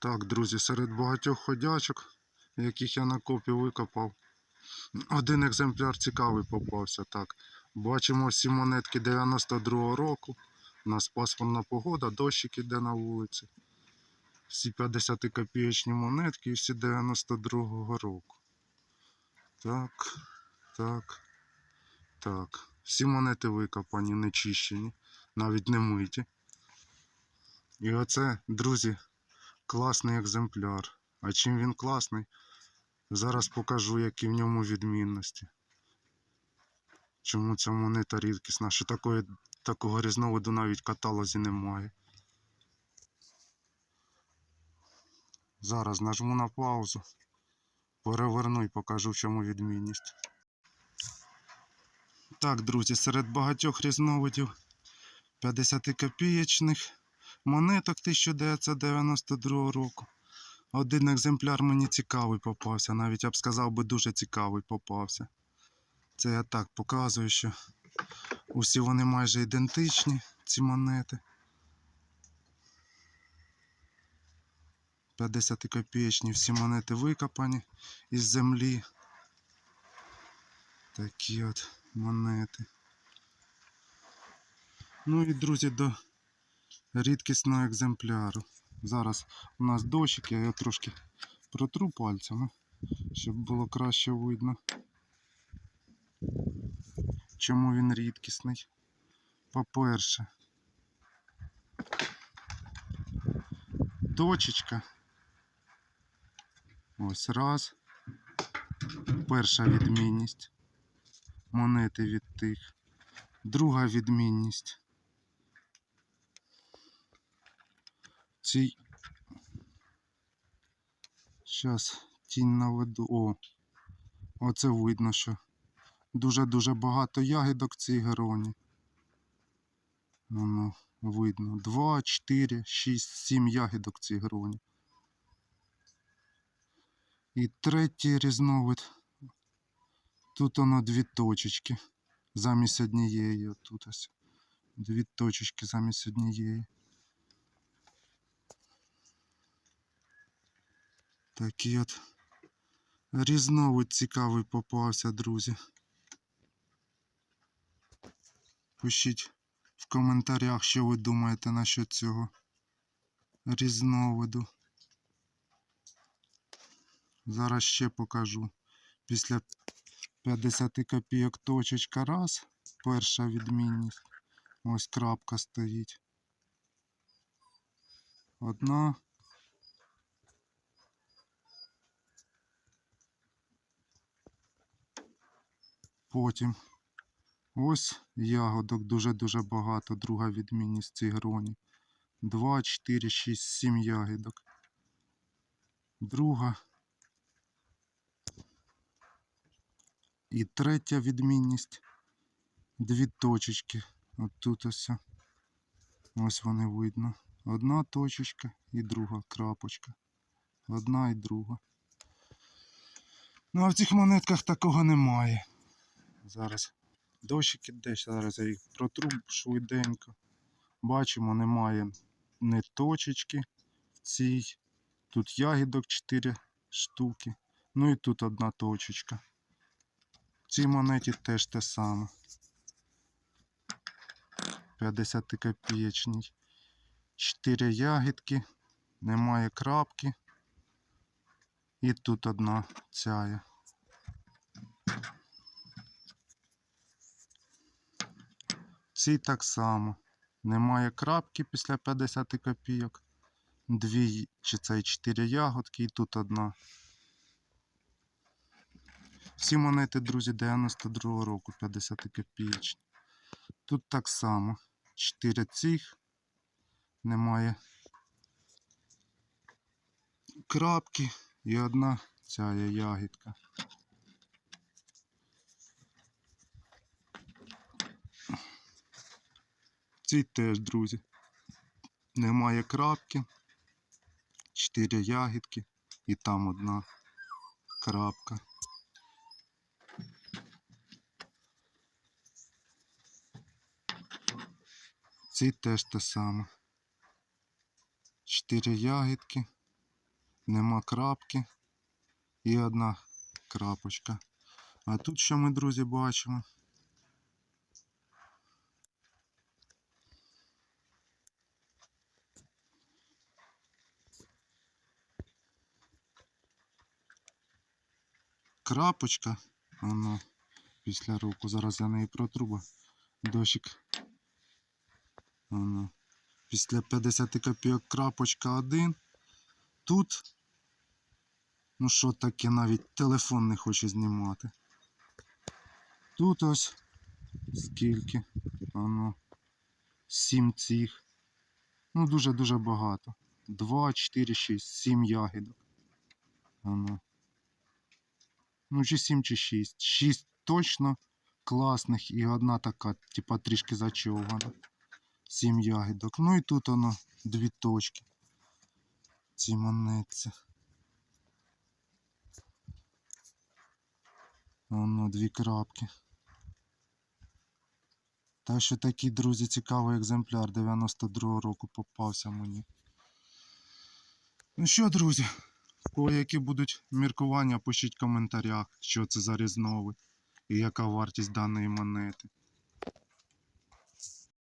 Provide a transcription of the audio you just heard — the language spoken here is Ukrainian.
Так, друзі, серед багатьох ходячок, яких я на копі викопав, один екземпляр цікавий попався. Так. Бачимо всі монетки 92-го року. У нас пасмурна погода, дощик іде на вулиці. Всі 50 копієчні монетки і всі 92-го року. Так, так, так. Всі монети викопані, не чищені, навіть не миті. І оце, друзі, класний екземпляр. А чим він класний? Зараз покажу, які в ньому відмінності. Чому ця монета рідкісна, що такої, такого різновиду навіть в каталозі немає. Зараз нажму на паузу, переверну і покажу, в чому відмінність. Так, друзі, серед багатьох різновидів 50 копієчних монеток 1992 року. Один екземпляр мені цікавий попався, навіть я б сказав би дуже цікавий попався. Це я так показую, що усі вони майже ідентичні, ці монети. 50 копієчні всі монети викопані із землі. Такі от монети. Ну і друзі, до рідкісного екземпляру. Зараз у нас дощик, я його трошки протру пальцями, щоб було краще видно. Чому він рідкісний? По-перше, точечка. Ось раз. Перша відмінність. Монети від тих. Друга відмінність. Цій. Зараз тінь наведу. О, оце видно, що дуже-дуже багато ягідок в цій героні. Воно видно. 2, 4, 6, 7 ягідок в цій героні. І третій різновид. Тут воно дві точечки замість однієї. Тут ось. Дві точечки замість однієї. Такий от різновид цікавий попався, друзі. Пишіть в коментарях, що ви думаєте насчет цього різновиду. Зараз ще покажу. Після 50 копійок точечка раз. Перша відмінність. Ось крапка стоїть. Одна. Потім ось ягодок дуже-дуже багато. Друга відмінність цій гроні. 2, 4, 6, 7 ягідок. Друга. І третя відмінність. Дві точечки. От тут ось. Ось вони видно. Одна точечка і друга крапочка. Одна і друга. Ну а в цих монетках такого немає. Зараз дощик іде, зараз я їх протру швиденько. Бачимо, немає не точечки в цій. Тут ягідок 4 штуки. Ну і тут одна точечка. В цій монеті теж те саме. 50 копієчній. 4 ягідки, немає крапки. І тут одна цяя. Цій так само. Немає крапки після 50 копійок. Дві чи це 4 ягодки і тут одна. Всі монети, друзі, 92 року, 50 копійочні. Тут так само. 4 цих. Немає крапки і одна ця ягідка. Цій теж, друзі. Немає крапки. 4 ягідки і там одна крапка. Цій теж те саме. Чотири ягідки Нема крапки. І одна крапочка. А тут що ми, друзі, бачимо? Крапочка. Воно після руку. Зараз я неї протру, бо дощик. Воно. Після 50 копійок крапочка 1. Тут. Ну що таке, навіть телефон не хоче знімати. Тут ось скільки? Воно. 7 цих. Ну, дуже-дуже багато. 2, 4, 6, 7 ягідок. Воно. Ну, чи 7, чи 6. 6 точно класних і одна така, типа трішки зачовгана. 7 ягідок. Ну і тут воно дві точки. Ці монетці. Воно дві крапки. Так що такий, друзі, цікавий екземпляр 92-го року попався мені. Ну що, друзі, кого які будуть міркування, пишіть в коментарях, що це за різновид і яка вартість даної монети.